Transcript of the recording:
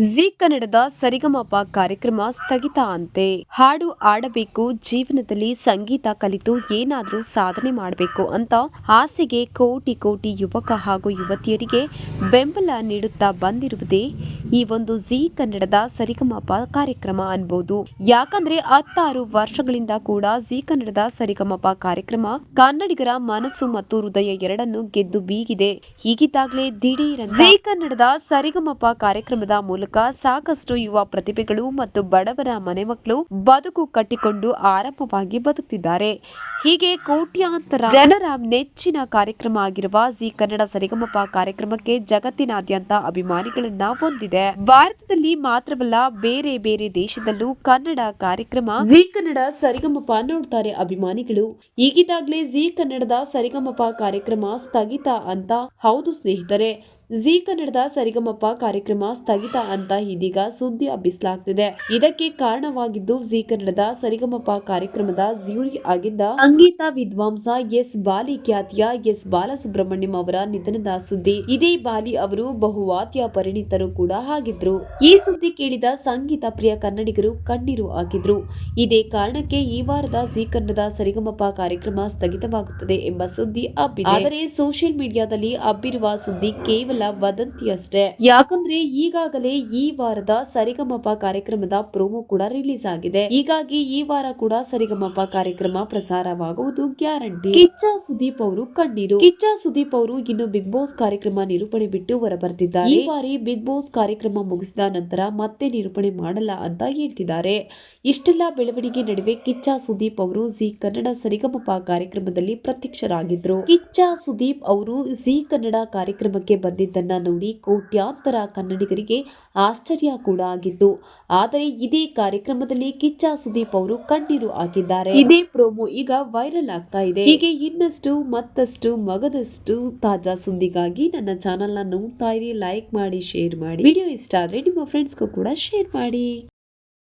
G ಕನ್ನಡದ ಸರಿಗಮಪ ಕಾರ್ಯಕ್ರಮ ಸ್ಥಗಿತ ಅಂತೆ. ಹಾಡು ಆಡಬೇಕು ಜೀವನದಲ್ಲಿ ಸಂಗೀತ ಕಲಿತು ಏನಾದರೂ ಸಾಧನೆ ಮಾಡಬೇಕು ಅಂತ ಆಸೆಗೆ ಕೋಟಿ ಕೋಟಿ ಯುವಕ ಹಾಗೂ ಯುವತಿಯರಿಗೆ ಬೆಂಬಲ ನೀಡುತ್ತಾ ಬಂದಿರುವುದೇ ಈ ಒಂದು ಜಿ ಕನ್ನಡದ ಸರಿಗಮಪ ಕಾರ್ಯಕ್ರಮ ಅನ್ಬೋದು. ಯಾಕಂದ್ರೆ ಹತ್ತಾರು ವರ್ಷಗಳಿಂದ ಕೂಡ ಜಿ ಕನ್ನಡದ ಸರಿಗಮಪ ಕಾರ್ಯಕ್ರಮ ಕನ್ನಡಿಗರ ಮನಸ್ಸು ಮತ್ತು ಹೃದಯ ಎರಡನ್ನು ಗೆದ್ದು ಬೀಗಿದೆ. ಹೀಗಿದ್ದಾಗಲೇ ದಿಢೀರ್ ಜಿ ಕನ್ನಡದ ಸರಿಗಮಪ ಕಾರ್ಯಕ್ರಮದ ಮೂಲಕ ಸಾಕಷ್ಟು ಯುವ ಪ್ರತಿಭೆಗಳು ಮತ್ತು ಬಡವರ ಮನೆ ಮಕ್ಕಳು ಬದುಕು ಕಟ್ಟಿಕೊಂಡು ಆರಂಭವಾಗಿ ಬದುಕುತ್ತಿದ್ದಾರೆ ಹೀಗೆ ಕೋಟ್ಯಾಂತರ ಜನರ ನೆಚ್ಚಿನ ಕಾರ್ಯಕ್ರಮ ಆಗಿರುವ ಜಿ ಕನ್ನಡ ಸರಿಗಮಪ ಕಾರ್ಯಕ್ರಮಕ್ಕೆ ಜಗತ್ತಿನಾದ್ಯಂತ ಅಭಿಮಾನಿಗಳನ್ನ ಹೊಂದಿದೆ. ಭಾರತದಲ್ಲಿ ಮಾತ್ರವಲ್ಲ, ಬೇರೆ ಬೇರೆ ದೇಶದಲ್ಲೂ ಕನ್ನಡ ಕಾರ್ಯಕ್ರಮ. ಜಿ ಕನ್ನಡ ಸರಿಗಮಪ ನೋಡ್ತಾರೆ ಅಭಿಮಾನಿಗಳು. ಈಗಿದಾಗಲೇ ಜಿ ಕನ್ನಡದ ಸರಿಗಮಪ ಕಾರ್ಯಕ್ರಮ ಸ್ಥಗಿತ ಅಂತ ಹೌದು ಸ್ನೇಹಿತರೆ. ಜಿ ಕನ್ನಡದ ಸರಿಗಮಪ ಕಾರ್ಯಕ್ರಮ ಸ್ಥಗಿತ ಅಂತ ಇದೀಗ ಸುದ್ದಿ ಹಬ್ಬಿಸಲಾಗ್ತಿದೆ ಇದಕ್ಕೆ ಕಾರಣವಾಗಿದ್ದು, ಜೀ ಕನ್ನಡದ ಸರಿಗಮಪ ಕಾರ್ಯಕ್ರಮದ ಜ್ಯೂರಿ ಆಗಿದ್ದ ಸಂಗೀತ ವಿದ್ವಾಂಸ ಎಸ್ ಬಾಲಿ ಖ್ಯಾತಿಯ ಎಸ್ ಬಾಲಸುಬ್ರಹ್ಮಣ್ಯಂ ಅವರ ನಿಧನದ ಸುದ್ದಿ. ಇದೇ ಬಾಲಿ ಅವರು ಬಹುವಾದ್ಯ ಪರಿಣಿತರು ಕೂಡ ಆಗಿದ್ರು. ಈ ಸುದ್ದಿ ಕೇಳಿದ ಸಂಗೀತ ಪ್ರಿಯ ಕನ್ನಡಿಗರು ಕಣ್ಣೀರು ಹಾಕಿದ್ರು. ಇದೇ ಕಾರಣಕ್ಕೆ ಈ ವಾರದ ಜೀ ಕನ್ನಡದ ಸರಿಗಮಪ ಕಾರ್ಯಕ್ರಮ ಸ್ಥಗಿತವಾಗುತ್ತದೆ ಎಂಬ ಸುದ್ದಿ ಹಬ್ಬಿದೆ. ಆದರೆ, ಸೋಷಿಯಲ್ ಮೀಡಿಯಾದಲ್ಲಿ ಹಬ್ಬಿರುವ ಸುದ್ದಿ ಕೇವಲ ವದಂತಿಯಷ್ಟೇ. ಯಾಕಂದ್ರೆ ಈಗಾಗಲೇ ಈ ವಾರದ ಸರಿಗಮಪ ಕಾರ್ಯಕ್ರಮದ ಪ್ರೋಮೋ ಕೂಡ ರಿಲೀಸ್ ಆಗಿದೆ. ಹೀಗಾಗಿ ಈ ವಾರ ಕೂಡ ಸರಿಗಮಪ ಕಾರ್ಯಕ್ರಮ ಪ್ರಸಾರವಾಗುವುದು ಗ್ಯಾರಂಟಿ. ಕಿಚ್ಚ ಸುದೀಪ್ ಅವರು ಕಣ್ಣೀರು. ಕಿಚ್ಚ ಸುದೀಪ್ ಅವರು ಇನ್ನು ಬಿಗ್ ಬಾಸ್ ಕಾರ್ಯಕ್ರಮ ನಿರೂಪಣೆ ಬಿಟ್ಟು ಹೊರಬರ್ತಿದ್ದಾರೆ. ಈ ಬಾರಿ ಬಿಗ್ ಬಾಸ್ ಕಾರ್ಯಕ್ರಮ ಮುಗಿಸಿದ ನಂತರ ಮತ್ತೆ ನಿರೂಪಣೆ ಮಾಡಲ್ಲ ಅಂತ ಹೇಳ್ತಿದ್ದಾರೆ. ಇಷ್ಟೆಲ್ಲ ಬೆಳವಣಿಗೆ ನಡುವೆ ಕಿಚ್ಚ ಸುದೀಪ್ ಅವರು ಜಿ ಕನ್ನಡ ಸರಿಗಮಪ ಕಾರ್ಯಕ್ರಮದಲ್ಲಿ ಪ್ರತ್ಯಕ್ಷರಾಗಿದ್ರು. ಕಿಚ್ಚ ಸುದೀಪ್ ಅವರು ಜಿ ಕನ್ನಡ ಕಾರ್ಯಕ್ರಮಕ್ಕೆ ಬಂದಿದ್ದನ್ನ ನೋಡಿ ಕೋಟ್ಯಾಂತರ ಕನ್ನಡಿಗರಿಗೆ ಆಶ್ಚರ್ಯ ಕೂಡ ಆಗಿದ್ದು ಆದರೆ ಇದೇ ಕಾರ್ಯಕ್ರಮದಲ್ಲಿ ಕಿಚ್ಚ ಸುದೀಪ್ ಅವರು ಕಣ್ಣೀರು ಹಾಕಿದ್ದಾರೆ. ಇದೇ ಪ್ರೋಮೋ ಈಗ ವೈರಲ್ ಆಗ್ತಾ ಇದೆ. ಹೀಗೆ ಇನ್ನಷ್ಟು ಮತ್ತಷ್ಟು ಮಗದಷ್ಟು ತಾಜಾ ಸುದ್ದಿಗಾಗಿ ನನ್ನ ಚಾನೆಲ್ನ ನೋಡ್ತಾ ಇರಿ ಲೈಕ್ ಮಾಡಿ ಶೇರ್ ಮಾಡಿ. ವಿಡಿಯೋ ಇಷ್ಟ ಆದ್ರೆ ನಿಮ್ಮ ಫ್ರೆಂಡ್ಸ್ಗೂ ಕೂಡ ಶೇರ್ ಮಾಡಿ.